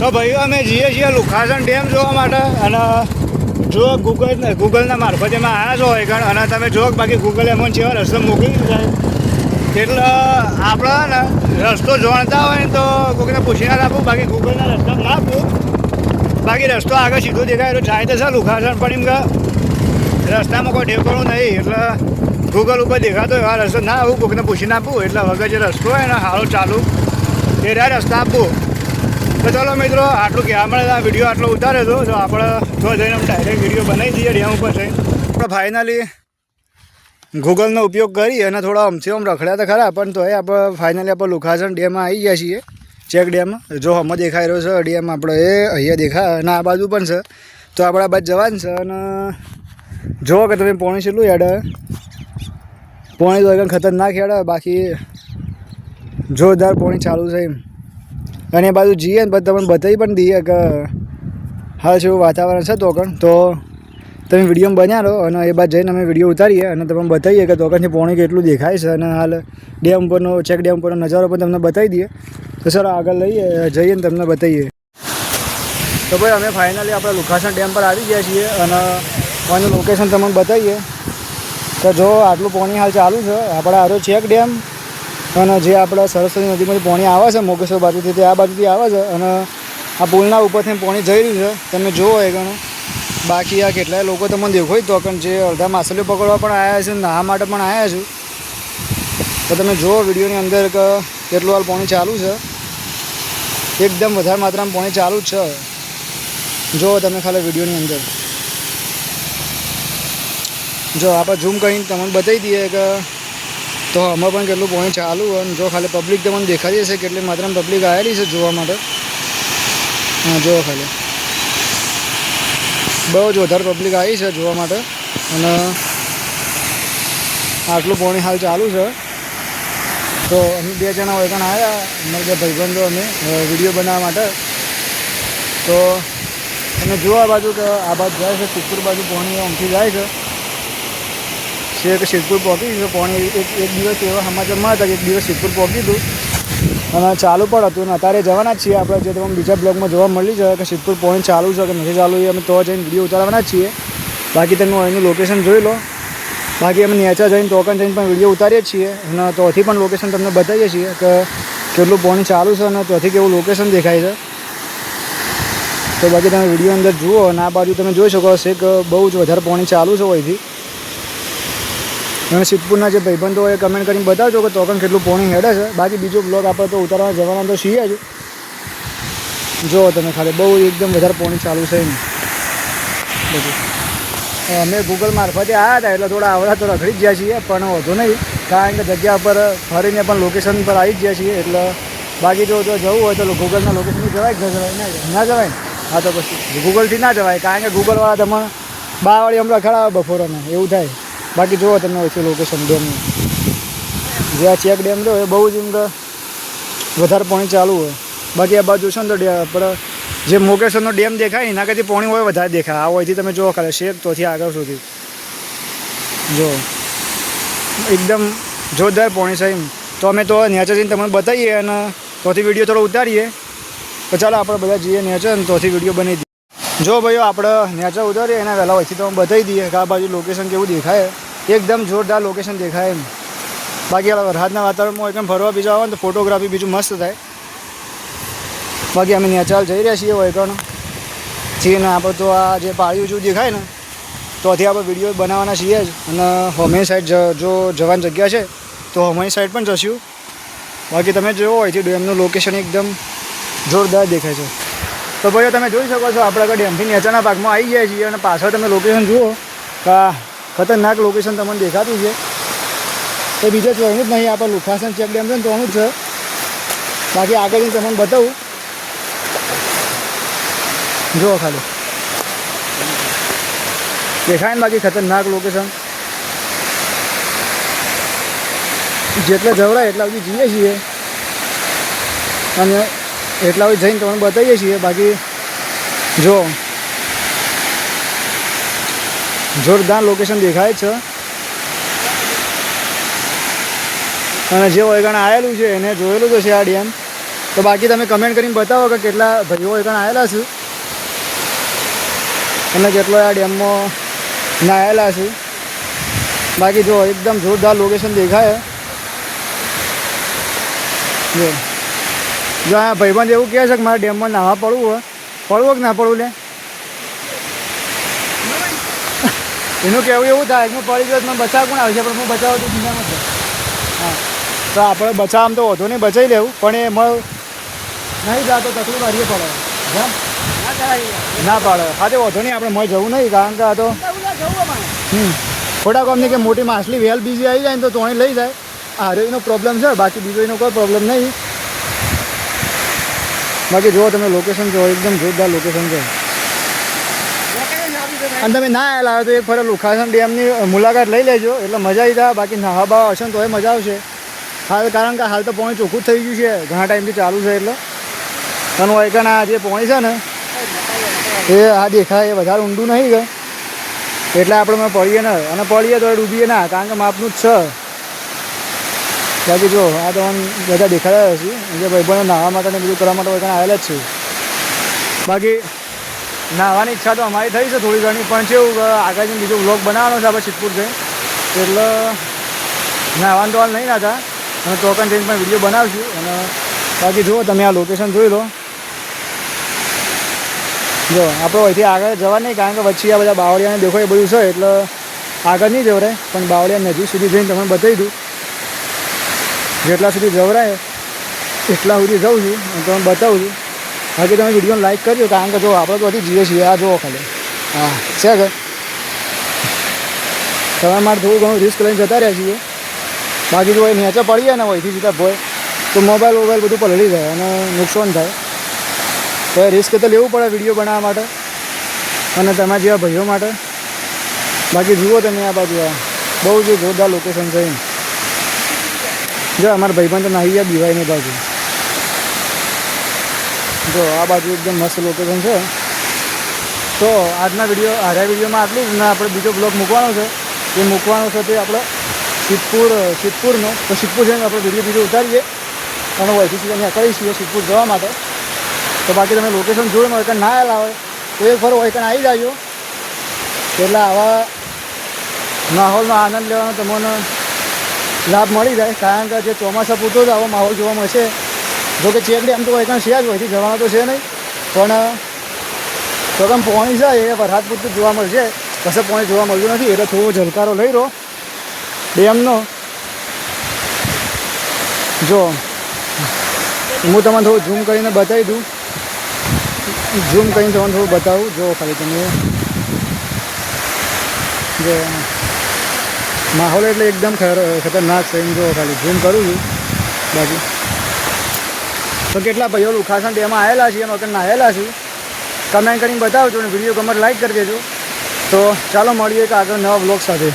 તો ભાઈઓ અમે જઈએ છીએ લુખાસણ ડેમ જોવા માટે અને જો ગૂગલ ગૂગલના મારફતે એમાં આવ્યા છો હોય કારણ અને તમે જો બાકી ગૂગલ એમાં જેવા રસ્તો મોકલી દીધા. એટલે આપણે ને રસ્તો જાણતા હોય ને તો કોઈકને પૂછીને આપવું બાકી ગૂગલના રસ્તા ના આપવું બાકી રસ્તો આગળ સીધો દેખાય એટલે જાય તો છે લુખાસણ પણ એમ કે રસ્તામાં કોઈ ઠેકાણું નહીં, એટલે ગૂગલ ઉપર દેખાતો એવા રસ્તો ના આવું કોઈકને પૂછીને આપવું એટલે વગર જે રસ્તો હોય ને હારો ચાલુ, એ રસ્તા આપવું તો ચાલો મિત્રો, આટલું કે આપણે આ વીડિયો આટલો ઉતારે તો આપણે જો જઈને ડાયરેક્ટ વીડિયો બનાવી દઈએ ડેમ ઉપર જઈને. આપણે ફાઇનલી ગૂગલનો ઉપયોગ કરી અને થોડા અમથી આમ રખડ્યા તો ખરા, પણ તોય આપણે ફાઇનલી આપણે લુખાસણ ડેમમાં આવી ગયા છીએ. ચેક ડેમ જો હમણાં દેખાઈ રહ્યો છે ડેમ આપણે એ અહીંયા દેખાય, અને આ બાજુ પણ છે. તો આપણે આ બાજુ જવાનું છે, અને જુઓ કે તમે પોણી છેલ્લું યાદ પોણી તો ખતરનાક યાદ બાકી જોરદાર પોણી ચાલુ છે એમ. અને એ બાજુ જઈએ ને તમને બતાવી પણ દઈએ કે હાલ જેવું વાતાવરણ છે તોકણ તો તમે વીડિયો બન્યા રહો અને એ બાદ જઈને અમે વીડિયો ઉતારીએ અને તમને બતાવીએ કે તોકણથી પોણી કેટલું દેખાય છે અને હાલ ડેમ ઉપરનો ચેક ડેમ ઉપરનો નજારો પણ તમને બતાવી દઈએ. તો સર, આગળ લઈએ, જઈએ ને તમને બતાવીએ. તો ભાઈ, અમે ફાઇનલી આપણે લુખાસણ ડેમ પર આવી ગયા છીએ અને આનું લોકેશન તમને બતાવીએ. તો જો, આટલું પાણી હાલ ચાલુ છે. આપણે આરો ચેક ડેમ અને જે આપણા સરસ્વતી નદીમાંથી પાણી આવે છે મોગેશ્વર બાજુથી, તે આ બાજુથી આવે છે અને આ પુલના ઉપરથી પાણી જઈ રહ્યું છે. તમે જુઓ એ ગણો. બાકી આ કેટલાય લોકો તમને દેખોય તો, પણ જે અડધા માછલીઓ પકડવા પણ આવ્યા છે નાહવા માટે પણ આવ્યા છું. તો તમે જુઓ વિડીયોની અંદર કેટલું હાલ પાણી ચાલુ છે. એકદમ વધારે માત્રામાં પાણી ચાલુ જ છે. જુઓ તમે ખાલી વિડીયોની અંદર. જો, આપણે ઝૂમ કરીને તમને બતાવી દઈએ કે તો આમાં પણ કેટલું પોઈન્ટ ચાલુ અને જો ખાલી પબ્લિક તમને દેખાતી હશે કેટલી માત્રામાં પબ્લિક આવેલી છે જોવા માટે. હા જોવા ખાલી. બહુ જ વધારે પબ્લિક આવી છે જોવા માટે. અને આટલું પોણી હાલ ચાલુ છે. તો અમે બે જણા વૈકણ આવ્યા અમારે બે ભાઈબંધો અમે વીડિયો બનાવવા માટે. તો તમે આ બાજુ કે આ બાજુ જાય છે સિદ્ધપુર બાજુ પોણી અમથી જાય છે. છે કે સિદ્ધપુર પહોંચી છે પણ એક એક દિવસ એવા સમાચારમાં હતા કે એક દિવસ સિદ્ધપુર પહોંચ્યું હતું અને ચાલુ પણ હતું. અને અત્યારે જવાના જ છીએ આપણે. જે તમને બીજા બ્લોગમાં જોવા મળી છે કે સિદ્ધપુર પોઈન્ટ ચાલુ છે કે નથી ચાલુ, એ અમે તો જઈને વીડિયો ઉતારવાના જ છીએ. બાકી તમે અહીંનું લોકેશન જોઈ લો. બાકી અમે નેચા જઈને, ટોકન જઈને પણ વીડિયો ઉતારીએ છીએ. અને તોથી પણ લોકેશન તમને બતાવીએ છીએ કે કેટલું પોઈન્ટ ચાલુ છે અને તોથી કેવું લોકેશન દેખાય છે. તો બાકી તમે વીડિયો અંદર જુઓ અને આ બાજુ તમે જોઈ શકો છો કે બહુ જ વધારે પાણી ચાલુ છે અહીંથી. અને સિદ્ધપુરના જે ભાઈબંધો એ કમેન્ટ કરીને બતાવજો કે તોકન કેટલું પોણી હેડે છે. બાકી બીજો બ્લોગ આપણે તો ઉતારવા જવાના તો છીએ જ. જો તમે ખાલી બહુ એકદમ વધારે પોણી ચાલુ છે એમ બધું. અમે ગૂગલ મારફતે આવ્યા હતા એટલે થોડા આવડા તો રખડી જ ગયા છીએ, પણ વધુ નહીં. કારણ કે જગ્યા પર ફરીને પણ લોકેશન પર આવી જ ગયા છીએ એટલે બાકી જો જો જવું હોય તો ગૂગલના લોકેશન જવાય ન જવાય. ના જવાય. ના ને? હા તો પછી ગૂગલથી ના જવાય. કારણ કે ગૂગલવાળા તમે બાવાળી હમણાં ખડાવે બપોરના. એવું થાય. બાકી જુઓ તમે ઓછું લોકેશન ડેમનું જે આ ચેક ડેમ રહ્યો એ બહુ જ એમ કે વધારે પાણી ચાલુ હોય. બાકી આ બાજુ છે ને તો આપણે જે મોગેશ્વરનો ડેમ દેખાય, એના કરતી પાણી હોય વધારે દેખાય. આ હોયથી તમે જુઓ ખાલી શેક તોથી આગળ સુધી. જો. એકદમ જોરદાર પાણી છે એમ. તો અમે તો નેચર જઈને તમને બતાવીએ અને તોથી વીડિયો થોડો ઉતારીએ. તો ચાલો આપણે બધા જઈએ નેચર અને તોથી વીડિયો દઈએ. જો ભાઈઓ આપણે નેચર ઉતારીએ, એના વહેલા હોયથી તો બતાવી દઈએ કે આ બાજુ લોકેશન કેવું દેખાય. એકદમ જોરદાર લોકેશન દેખાય એમ. બાકી આ વરસાદના વાતાવરણમાં એકદમ ફરવા બીજા આવે ને તો ફોટોગ્રાફી બીજું મસ્ત થાય. બાકી અમે નેચરલ જઈ રહ્યા છીએ હોય પણ છીએ ને આપણે તો આ જે પાળ્યું જેવું દેખાય ને તોથી આપણે વીડિયો બનાવવાના છીએ જ. અને હોમે સાઈડ જો જવાની જગ્યા છે, તો હોમની સાઈડ પણ જશું. બાકી તમે જોવો તો ડેમનું લોકેશન એકદમ જોરદાર દેખાય છે. તો ભાઈઓ, તમે જોઈ શકો છો, આપણે આગળ ડેમથી નેચરના ભાગમાં આવી ગયા છીએ અને પાછળ તમે લોકેશન જુઓ. ખતરનાક લોકેશન તમને દેખાતું છે. તો બીજે જોવાનું જ નહીં આપણે લુખાસન ચેક ડેમ છે ને તોનું જ છે. બાકી આગળ તમને બતાવું. જુઓ ખાલી. દેખાય ને બાકી ખતરનાક લોકેશન જેટલા જવડાય એટલા સુધી જઈએ છીએ. અને એટલા હોય જઈને તમને બતાવીએ છીએ. બાકી જો જોરદાર લોકેશન દેખાય છે. અને જે વળગાણ આવેલું છે, એને જોયેલું તો છે આ ડેમ. તો બાકી તમે કમેન્ટ કરીને બતાવો કે કેટલા ભાઈઓ એકણ આવેલા છે. અને કેટલો આ ડેમમાં નાયેલા છે. બાકી જો એકદમ જોરદાર લોકેશન દેખાય. જો. જો આ ભાઈબંધ એવું કહે છે કે મારે ડેમમાં નાહવા પડવું હોય, પડવું કે ના પડવું લે? એનું કહેવું એવું થાય હું પડી ગયો મને બચાવ કોણ આવશે? પણ હું બચાવ તો છે. હા. તો આપણે બચાવ આમ તો વધુ નહીં, બચાવી લેવું. પણ એમાં નહીં જાતો તકલીફ હારીએ પડે. ના પાડે. હા, તે વધુ નહીં, આપણે મોય જવું નહીં, કારણ કે આ તો હમ. થોડા ગામની કે મોટી માછલી વેલ બીજી આવી જાય ને તો તોણી લઈ જાય. હારેનો પ્રોબ્લેમ છે, બાકી બીજો એનો કોઈ પ્રોબ્લેમ નહીં. બાકી જુઓ તમે લોકેશન જુઓ, એકદમ જોરદાર લોકેશન છે. અને તમે ના આવેલા હોય તો એક ફરે લુખાસણ ડેમની મુલાકાત લઈ લેજો, એટલે મજા આવી જાય. બાકી નાહવા બાવા હશે તોય મજા આવશે. હાલ કારણ કે હાલ તો પોણી ચોખ્ખું થઈ ગયું છે, ઘણા ટાઈમથી ચાલુ છે એટલે. વૈકણ આ જે પોણી છે ને, એ આ દેખાય, એ વધારે ઊંડું નહીં ગયું એટલે આપણે પડીએ ને અને પડીએ તો ડૂબીએ ના, કારણ કે માપનું જ છે. બાકી જો, આ તો બધા દેખાડ્યા હશે. જે ભાઈબંધો નાહવા માટે ને બધું કરવા માટે વૈકણ આવેલા જ છે. બાકી નાહવાની ઈચ્છા તો અમારી થઈ છે થોડી ઘણી, પણ છે આગળ જઈને બીજો વ્લોગ બનાવવાનો છે આપણે સિદ્ધપુર જઈ એટલે નાહવાનું તો હાલ નહીં નાતા અને ટોકન જઈને પણ વીડિયો બનાવશું. અને બાકી જુઓ, તમે આ લોકેશન જોઈ લો. જો, આપણે અહીંથી આગળ જવા નહીં, કારણ કે વચ્ચે આ બધા બાવળિયાને દેખો એ બધું છે, એટલે આગળ નહીં જવરાય પણ બાવળિયા નજીક સુધી જઈને તમને બતાવી દઉં. જેટલા સુધી જવરાય, એટલા સુધી જઉં છું અને તમને બતાવું છું. બાકી તમે વિડીયોને લાઈક કરજો, કારણ કે જો આપણે તો હજી જીએ છીએ. આ જુઓ ખાલી. હા, છે કે તમે મારે થોડું ઘણું રિસ્ક લઈને જતા રહ્યા છીએ. બાકી જો એ નીચે જાય ને અહીંથી સીધા ભોય, તો મોબાઈલ વોબાઈલ બધું પલળી જાય અને નુકસાન થાય. તો એ રિસ્ક તો લેવું પડે વીડિયો બનાવવા માટે અને તમારા જેવા ભાઈઓ માટે. બાકી જુઓ તમે આ બાજુ બહુ જ જોરદાર લોકેશન છે. જો, અમારા ભાઈબંધ તો નાહી ગયા દિવાળીની બાજુ. જો, આ બાજુ એકદમ મસ્ત લોકેશન છે. તો, આજના વીડિયો હારા વિડીયોમાં આટલું જ ને આપણે બીજો બ્લોગ મૂકવાનો છે. એ મૂકવાનો છે તે આપણે સિદ્ધપુર, સિદ્ધપુરનો. તો સિદ્ધપુર જઈને આપણે વીડિયો બીજો ઉતારીએ. અને વહીથી સીધા ત્યાં કરીએ છીએ સિદ્ધપુર જવા માટે. તો બાકી તમે લોકેશન જોયું હોય કે ના આવેલા હોય, તો એક ફરો હોય આવી જાજો. એટલે આવા માહોલનો આનંદ લેવાનો તમને લાભ મળી જાય કારણ કે જે ચોમાસા પૂરતો જ આવો માહોલ જોવા મળશે જોકે ચેકડી આમ તો કોઈ કાંઈ છે જ હોયથી જવાનું તો છે નહીં. પણ, તો તમે પોણી છે, એ વરસાદ પૂરતું જોવા મળશે કશે પોણી જોવા મળતું નથી, એટલે થોડો ઝલકારો લઈ રહો ડેમનો, જો, હું તમને થોડું ઝૂમ કરીને બતાવી દઉં. ઝૂમ કરીને તમને થોડું બતાવું. જો ખાલી તમે, જો માહોલ એટલે એકદમ ખતરનાક છે. એમ જો ખાલી ઝૂમ કરું છું. બાકી. તો કેટલા ભાઈઓ લુખાસણ ડેમાં આવેલા છે અને અત્યારે નાહેલા છે? કમેન્ટ કરીને બતાવજો અને વીડિયો ગમે લાઈક કરી દેજો. તો ચાલો મળીએ એક આગળ નવા બ્લોગ સાથે.